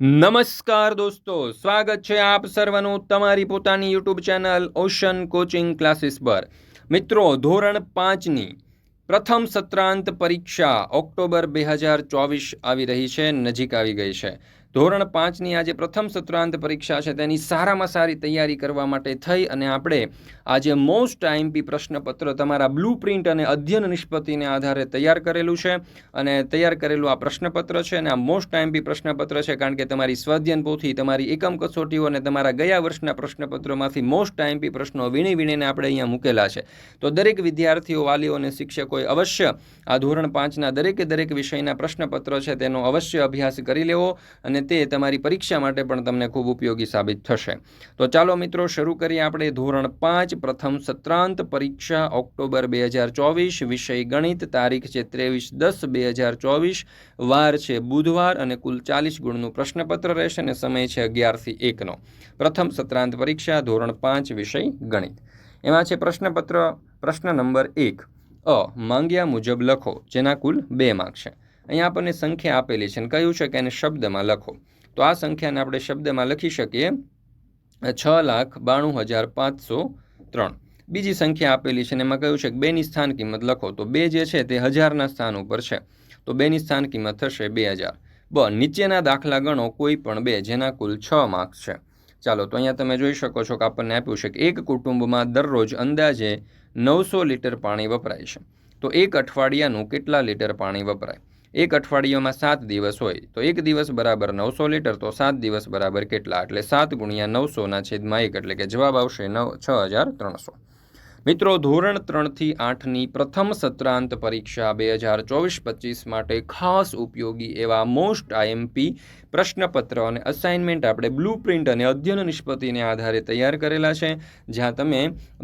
નમસ્કાર દોસ્તો, સ્વાગત છે આપ સર્વનું તમારી પોતાની YouTube channel ocean coaching classes પર. મિત્રો, ધોરણ પાંચની પ્રથમ સત્રાંત પરીક્ષા ઓક્ટોબર બે હજાર ચોવીસ આવી રહી છે, નજીક આવી ગઈ છે. ધોરણ પાંચની આજે પ્રથમ સત્રાંત પરીક્ષા છે. તેની સારામાં સારી તૈયારી કરવા માટે થઈ અને આપણે આજે મોસ્ટ આઈએમપી પ્રશ્નપત્ર તમારા બ્લુ પ્રિન્ટ અને અધ્યયન નિષ્પત્તિને આધારે તૈયાર કરેલું છે. અને તૈયાર કરેલું આ પ્રશ્નપત્ર છે અને આ મોસ્ટ આઈએમપી પ્રશ્નપત્ર છે કારણ કે તમારી સ્વાધ્યન પોથી, તમારી એકમ કસોટીઓ અને તમારા ગયા વર્ષના પ્રશ્નપત્રોમાંથી મોસ્ટ આઈએમપી પ્રશ્નો વીણી વીણીને આપણે અહીંયા મૂકેલા છે. તો દરેક વિદ્યાર્થીઓ, વાલીઓ અને શિક્ષકોએ અવશ્ય આ ધોરણ પાંચના દરેકે દરેક વિષયના પ્રશ્નપત્ર છે તેનો અવશ્ય અભ્યાસ કરી લેવો અને તે તમારી પરીક્ષા માટે પણ તમને ખૂબ ઉપયોગી સાબિત થશે. તો ચાલો મિત્રો, શરૂ કરીએ આપણે ધોરણ પાંચ, પ્રથમ સત્રાંત, પરીક્ષા ઓક્ટોબર બે હજાર ચોવીસ, વિષય ગણિત, તારીખ છે ત્રેવીસ દસ બે હજાર ચોવીસ, વાર છે બુધવાર અને કુલ ચાલીસ ગુણનું પ્રશ્નપત્ર રહેશે અને સમય છે અગિયારથી એકનો. પ્રથમ સત્રાંત પરીક્ષા, ધોરણ પાંચ, વિષય ગણિત. એમાં છે પ્રશ્નપત્ર, પ્રશ્ન નંબર એક. અ. માંગ્યા મુજબ લખો, જેના કુલ બે માર્ક છે. અહીંયા આપણને સંખ્યા આપેલી છે અને કહ્યું છે કે એને શબ્દમાં લખો. તો આ સંખ્યાને આપણે શબ્દમાં લખી શકીએ છ લાખ બાણું હજાર પાંચસો ત્રણ. બીજી સંખ્યા આપેલી છે અને એમાં કહ્યું છે કે બેની સ્થાન કિંમત લખો. તો બે જે છે તે હજારના સ્થાન ઉપર છે. તો બેની સ્થાન કિંમત થશે બે હજાર. બ, નીચેના દાખલા ગણો કોઈ પણ બે, જેના કુલ છ માર્ક્સ છે. ચાલો, તો અહીંયા તમે જોઈ શકો છો કે આપણને આપ્યું છે કે એક કુટુંબમાં દરરોજ અંદાજે નવસો લીટર પાણી વપરાય છે. તો એક અઠવાડિયાનું કેટલા લીટર પાણી વપરાય? એક અઠવાડિયામાં સાત દિવસ હોય, તો એક દિવસ બરાબર નવસો લીટર, તો સાત દિવસ બરાબર કેટલા? એટલે સાત ગુણ્યા નવસોના છેદમાં એક, એટલે કે જવાબ આવશે નવ, છ હજાર ત્રણસો. મિત્રો, ધોરણ ત્રણથી આઠની પ્રથમ સત્રાંત પરીક્ષા બે હજાર ચોવીસ પચીસ માટે ખાસ ઉપયોગી એવા મોસ્ટ આઈએમપી પ્રશ્નપત્ર અને અસાઇનમેન્ટ આપણે બ્લુ પ્રિન્ટ અને અધ્યયન નિષ્પત્તિને આધારે તૈયાર કરેલા છે. જ્યાં તમે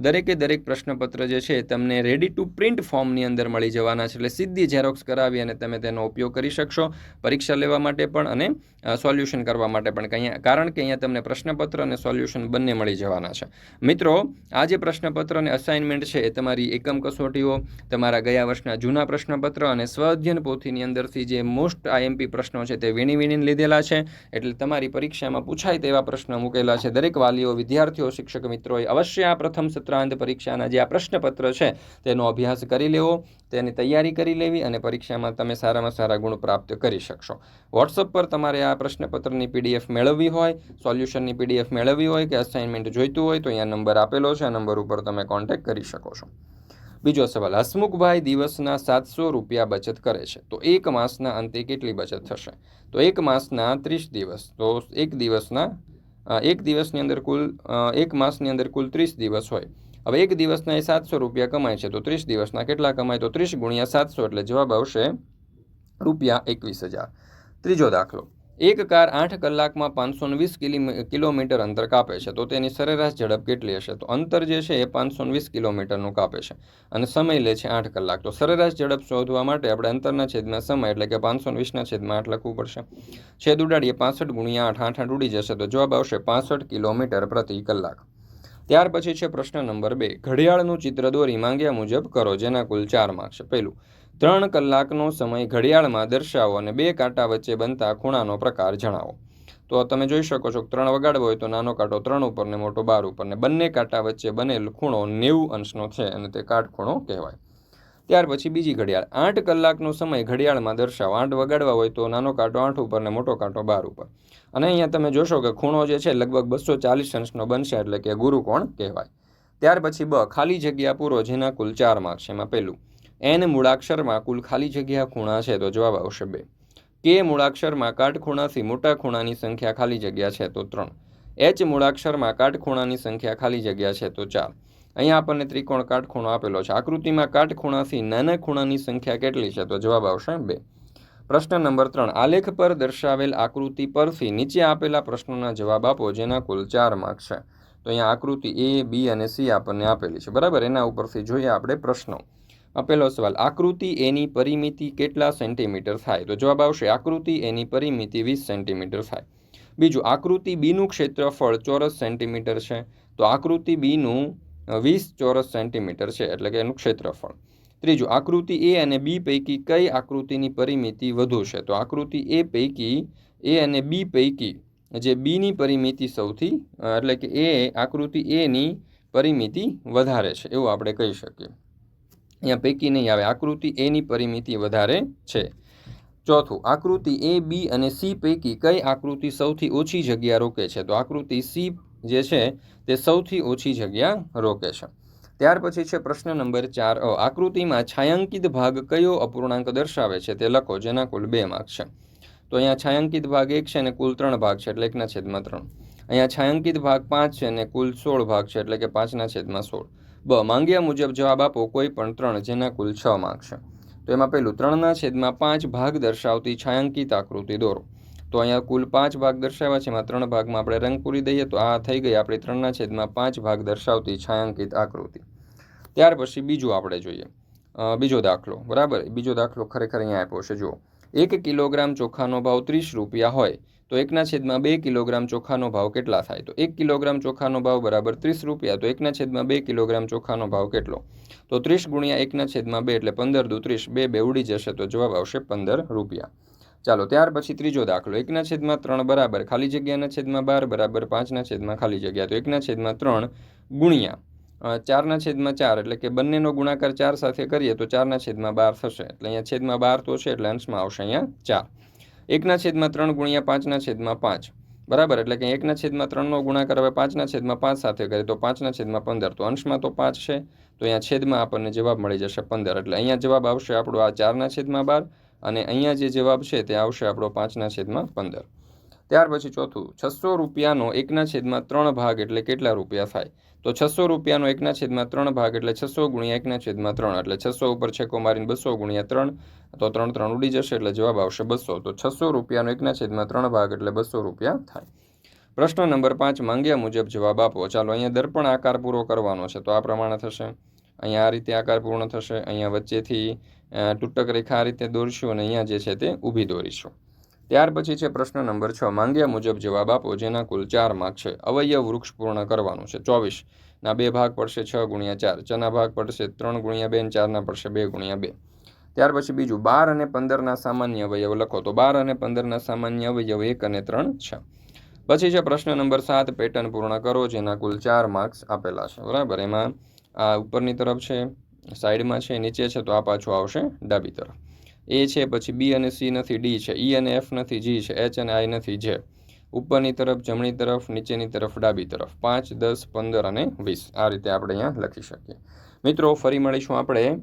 દરેકે દરેક પ્રશ્નપત્ર જે છે તમને રેડી ટુ પ્રિન્ટ ફોર્મની અંદર મળી જવાના છે. એટલે સીધી ઝેરોક્સ કરાવી અને તમે તેનો ઉપયોગ કરી શકશો પરીક્ષા લેવા માટે પણ અને સોલ્યુશન કરવા માટે પણ કારણ કે અહીંયા તમને પ્રશ્નપત્ર અને સોલ્યુશન બંને મળી જવાના છે. મિત્રો, આ જે પ્રશ્નપત્ર અને અસાઇનમેન્ટ છે તમારી એકમ કસોટીઓ, તમારા ગયા વર્ષના જૂના પ્રશ્નપત્ર અને સ્વઅધ્યયન પોથીની અંદરથી જે મોસ્ટ આઈએમપી પ્રશ્નો છે, તે વીણી વીણીને લીધેલા છે. એટલે તમારી પરીક્ષામાં પૂછાય તેવા પ્રશ્નો મૂકેલા છે. દરેક વાલીઓ, વિદ્યાર્થીઓ, શિક્ષક મિત્રોએ અવશ્ય આ પ્રથમ સત્રાંત પરીક્ષાના જે આ પ્રશ્નપત્ર છે, તેનો અભ્યાસ કરી લેવો. તેની તૈયારી કરી લેવી અને પરીક્ષામાં તમે સારામાં સારા ગુણ પ્રાપ્ત કરી શકશો. વોટ્સઅપ પર તમારે આ પ્રશ્નપત્રની પીડીએફ મેળવવી હોય, સોલ્યુશનની પીડીએફ મેળવવી હોય કે અસાઇનમેન્ટ જોઈતું હોય તો અહીંયા નંબર આપેલો છે. આ નંબર ઉપર તમે કોન્ટેક્ટ કરી શકો છો. બીજો સવાલ, હસમુખભાઈ દિવસના સાતસો રૂપિયા બચત કરે છે. તો એક માસના અંતે કેટલી બચત થશે? તો એક માસના ત્રીસ દિવસ, તો એક દિવસના એક દિવસની અંદર કુલ એક માસની અંદર કુલ ત્રીસ દિવસ હોય. હવે એક દિવસના એ સાતસો રૂપિયા કમાય છે, તો ત્રીસ દિવસના કેટલા કમાય? તો ત્રીસ ગુણ્યા સાતસો એટલે જવાબ આવશે રૂપિયા એકવીસ હજાર. ત્રીજો દાખલો. એક કાર આઠ કલાકમાં પાંચસો વીસ કિલોમીટર અંતર કાપે છે, તો તેની સરેરાશ ઝડપ કેટલી હશે? તો અંતર જે છે એ પાંચસો વીસ કિલોમીટરનું કાપે છે અને સમય લે છે આઠ કલાક. તો સરેરાશ ઝડપ શોધવા માટે આપણે અંતરના છેદમાં સમય એટલે કે પાંચસો વીસના છેદમાં આઠ લખવું પડશે. છેદ ઉડાડીએ પાસઠ ગુણ્યા આઠ આઠ આઠ ઉડી જશે, તો જવાબ આવશે પાસઠ કિલોમીટર પ્રતિ કલાક. ત્યાર પછી છે પ્રશ્ન નંબર બે. ઘડિયાળનું ચિત્ર દોરી માંગ્યા મુજબ કરો, જેના કુલ ચાર માર્ક છે. પહેલું, ત્રણ કલાકનો સમય ઘડિયાળમાં દર્શાવો અને બે કાંટા વચ્ચે બનતા ખૂણાનો પ્રકાર જણાવો. તો તમે જોઈ શકો છો ત્રણ વગાડવો હોય તો નાનો કાંટો ત્રણ ઉપર ને મોટો બાર ઉપર ને બંને કાંટા વચ્ચે બનેલ ખૂણો નેવું અંશનો છે અને તે કાટખૂણો કહેવાય. ત્યાર પછી બીજી ઘડિયાળ. આઠ કલાકનો સમય ઘડિયાળમાં દર્શાવો. આઠ વગાડવા હોય તો નાનો કાંટો આઠ ઉપર ને મોટો કાંટો બાર ઉપર. અને અહીંયા તમે જોશો કે ખૂણો જે છે લગભગ બસો ચાલીસ અંશનો બનશે એટલે કે ગુરુકોણ કહેવાય. ત્યાર પછી બ. ખાલી જગ્યા પૂરો જેના કુલ ચાર માર્ક છે. એમાં પહેલું, એન મૂળાક્ષરમાં કુલ ખાલી જગ્યા ખૂણા છે તો જવાબ આવશે બે. કે મૂળાક્ષરમાં કાટખૂણાથી મોટા ખૂણાની સંખ્યા ખાલી જગ્યા છે તો ત્રણ. એચ મૂળાક્ષરમાં કાટખૂણાની સંખ્યા ખાલી જગ્યા છે તો ચાર. અહીંયા આપણને ત્રિકોણ કાટખૂણો આપેલો છે. આકૃતિમાં કાટખૂણાથી નાના ખૂણાની સંખ્યા કેટલી છે? તો જવાબ આવશે બે. પ્રશ્ન નંબર ત્રણ. આલેખ પર દર્શાવેલ આકૃતિ પરથી નીચે આપેલા પ્રશ્નોના જવાબ આપો, જેના કુલ ચાર માર્ક છે. તો અહીંયા આકૃતિ એ, બી અને સી આપણને આપેલી છે. બરાબર? એના ઉપરથી જોઈએ આપણે પ્રશ્નો. આપેલો સવાલ, આકૃતિ એની પરિમિતિ કેટલા સેન્ટીમીટર થાય? તો જવાબ આવશે, આકૃતિ એની પરિમિતિ વીસ સેન્ટીમીટર થાય. બીજું, આકૃતિ બીનું ક્ષેત્રફળ ચોરસ સેન્ટીમીટર છે. તો આકૃતિ બીનું વીસ ચોરસ સેન્ટીમીટર છે, એટલે કે એનું ક્ષેત્રફળ. ત્રીજું, આકૃતિ એ અને બી પૈકી કઈ આકૃતિની પરિમિતિ વધુ છે? તો આકૃતિ એ પૈકી, એ અને બી પૈકી જે બીની પરિમિતિ સૌથી એટલે કે એ, આકૃતિ એની પરિમિતિ વધારે છે, એવું આપણે કહી શકીએ. અહીંયા પૈકી નહીં આવે, આકૃતિ એની પરિમિતિ વધારે છે. ચોથું, આકૃતિ એ બી અને સી પૈકી કઈ આકૃતિ સૌથી ઓછી જગ્યા રોકે છે? તો આકૃતિ સી જે છે તે સૌથી ઓછી જગ્યા રોકે છે. ત્યાર પછી છે પ્રશ્ન નંબર ચાર. અ, આકૃતિમાં છાયાંકિત ભાગ કયો અપૂર્ણાંક દર્શાવે છે તે લખો, જેના કુલ બે માર્ક છે. તો અહીંયા છાયાંકિત ભાગ એક છે અને કુલ ત્રણ ભાગ છે, એટલે એકના છેદમાં ત્રણ. અહીંયા છાયાંકિત ભાગ પાંચ છે અને કુલ સોળ ભાગ છે, એટલે કે પાંચના છેદમાં સોળ. બ, માંગ્યા મુજબ જવાબ આપો કોઈ પણ ત્રણ, જેના કુલ છ માર્ક છે. તો એમાં પહેલું ત્રણના છેદમાં પાંચ ભાગ દર્શાવતી છાયાંકિત આકૃતિ દોરો. તો અહીંયા કુલ પાંચ ભાગ દર્શાવ્યા છે. એમાં ત્રણ ભાગમાં આપણે રંગ પૂરી દઈએ તો આ થઈ ગઈ આપણી ત્રણના છેદમાં પાંચ ભાગ દર્શાવતી છાಯಾಂકિત આકૃતિ. ત્યાર પછી બીજું આપણે જોઈએ. બીજો દાખલો. બરાબર? બીજો દાખલો ખરેખર અહીંયા આપ્યો છે. જુઓ. એક કિલોગ્રામ ચોખાનો ભાવ ત્રીસ રૂપિયા હોય તો એકના છેદમાં બે કિલોગ્રામ ચોખાનો ભાવ કેટલા થાય? તો એક કિલોગ્રામ ચોખાનો ભાવ બરાબર ત્રીસ રૂપિયા. તો એકના છેદમાં બે કિલોગ્રામ ચોખાનો ભાવ કેટલો? તો ત્રીસ ગુણ્યા એકના છેદમાં બે એટલે પંદર દુ ત્રીસ. બે બે ઉડી જશે તો જવાબ આવશે પંદર રૂપિયા. ચાલો, ત્યાર પછી ત્રીજો દાખલો. એકના છેદમાં ત્રણ બરાબર, ખાલી જગ્યાના છેદમાં બાર, બરાબર પાંચના છેદમાં ખાલી જગ્યા. તો એકના છેદમાં ત્રણ ગુણ્યા ચારના છેદમાં ચાર, એટલે કે બંનેનો ગુણાકાર ચાર સાથે કરીએ તો ચારના છેદમાં બાર થશે. એટલે અહીંયા છેદમાં બાર તો છે, એટલે અંશમાં આવશે અહીંયા ચાર. એકના છેદમાં ત્રણ ગુણ્યા પાંચના છેદમાં પાંચ. બરાબર, એટલે કે એકના છેદમાં ત્રણનો ગુણાકાર હવે પાંચના છેદમાં પાંચ સાથે કરીએ તો પાંચના છેદમાં પંદર. તો અંશમાં તો પાંચ છે, તો અહીંયા છેદમાં આપણને જવાબ મળી જશે પંદર. એટલે અહીંયા જવાબ આવશે આપણો આ ચારના છેદમાં બાર અને અહીંયા જે જવાબ છે તે આવશે આપણો પાંચના છેદમાં પંદર. ત્યાર પછી ચોથું, છસો રૂપિયાનો એકના છેદમાં ત્રણ ભાગ એટલે કેટલા રૂપિયા થાય? તો છસો રૂપિયાનો એકના છેદમાં ત્રણ ભાગ એટલે છસો ગુણ્યા એકના છેદમાં ત્રણ, એટલે છસો ઉપર છેકો મારીને બસો ગુણ્યા ત્રણ, તો ત્રણ ત્રણ ઉડી જશે એટલે જવાબ આવશે બસો. તો છસો રૂપિયાનો એકના છેદમાં ત્રણ ભાગ એટલે બસો રૂપિયા થાય. પ્રશ્ન નંબર પાંચ, માંગ્યા મુજબ જવાબ આપો. ચાલો, અહીંયા દર્પણ આકાર પૂરો કરવાનો છે, તો આ પ્રમાણે થશે. અહીંયા આ રીતે આકાર પૂર્ણ થશે. અહીંયા વચ્ચેથી તૂટક રેખા આ રીતે દોરીશું અને અહીંયા જે છે તે ઊભી દોરીશું. ત્યાર પછી છે પ્રશ્ન નંબર છ. માંગ્યા મુજબ જવાબ આપો, જેના કુલ ચાર માર્ક છે. અવયવ વૃક્ષ પૂર્ણ કરવાનું છે. ચોવીસ. ના, બે ભાગ પડશે છ ગુણ્યા ચાર. ચના ભાગ પડશે ત્રણ ગુણ્યા બે અને ચારના પડશે બે ગુણ્યા બે. ત્યાર પછી બીજું, બાર અને પંદરના સામાન્ય અવયવ લખો તો બાર અને પંદરના સામાન્ય અવયવ એક અને ત્રણ છે. પછી છે પ્રશ્ન નંબર સાત. પેટર્ન પૂર્ણ કરો, જેના કુલ ચાર માર્ક્સ આપેલા છે. બરાબર? એમાં આ ઉપરની તરફ છે, સાઈડમાં છે, નીચે છે, તો આ પાછું આવશે ડાબી તરફ. એ છે, પછી બી અને સી નથી, ડી છે, ઈ અને એફ નથી, જી છે, એચ અને આઈ નથી, જે. ઉપરની તરફ, જમણી તરફ, નીચેની તરફ, ડાબી તરફ. પાંચ, દસ, પંદર અને વીસ. આ રીતે આપણે અહીંયા લખી શકીએ. મિત્રો, ફરી મળીશું આપણે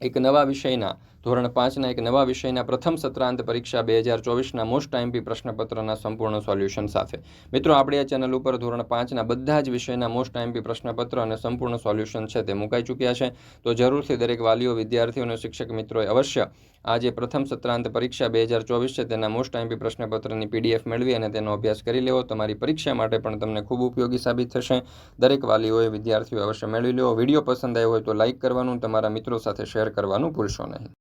એક નવા વિષયના ધોરણ પાંચના એક નવા વિષયના પ્રથમ સત્રાંત પરીક્ષા બે હજાર ચોવીસના મોસ્ટ ટાઈમપી પ્રશ્નપત્રના સંપૂર્ણ સોલ્યુશન સાથે. મિત્રો, આપણે આ ચેનલ ઉપર ધોરણ પાંચના બધા જ વિષયના મોસ્ટ ટાઈમપી પ્રશ્નપત્ર અને સંપૂર્ણ સોલ્યુશન છે તે મુકાઈ ચૂક્યા છે. તો જરૂરથી દરેક વાલીઓ, વિદ્યાર્થીઓ અને શિક્ષક મિત્રોએ અવશ્ય આ જે પ્રથમ સત્રાંત પરીક્ષા બે હજાર ચોવીસ છે તેના મોસ્ટ ટાઈમપી પ્રશ્નપત્રની પીડીએફ મેળવી અને તેનો અભ્યાસ કરી લેવો. તમારી પરીક્ષા માટે પણ તમને ખૂબ ઉપયોગી સાબિત થશે. દરેક વાલીઓએ વિદ્યાર્થીઓ અવશ્ય મેળવી લેવો વીડિયો પસંદ આવ્યો હોય તો લાઇક કરવાનું, તમારા મિત્રો સાથે શેર કરવાનું ભૂલશો નહીં.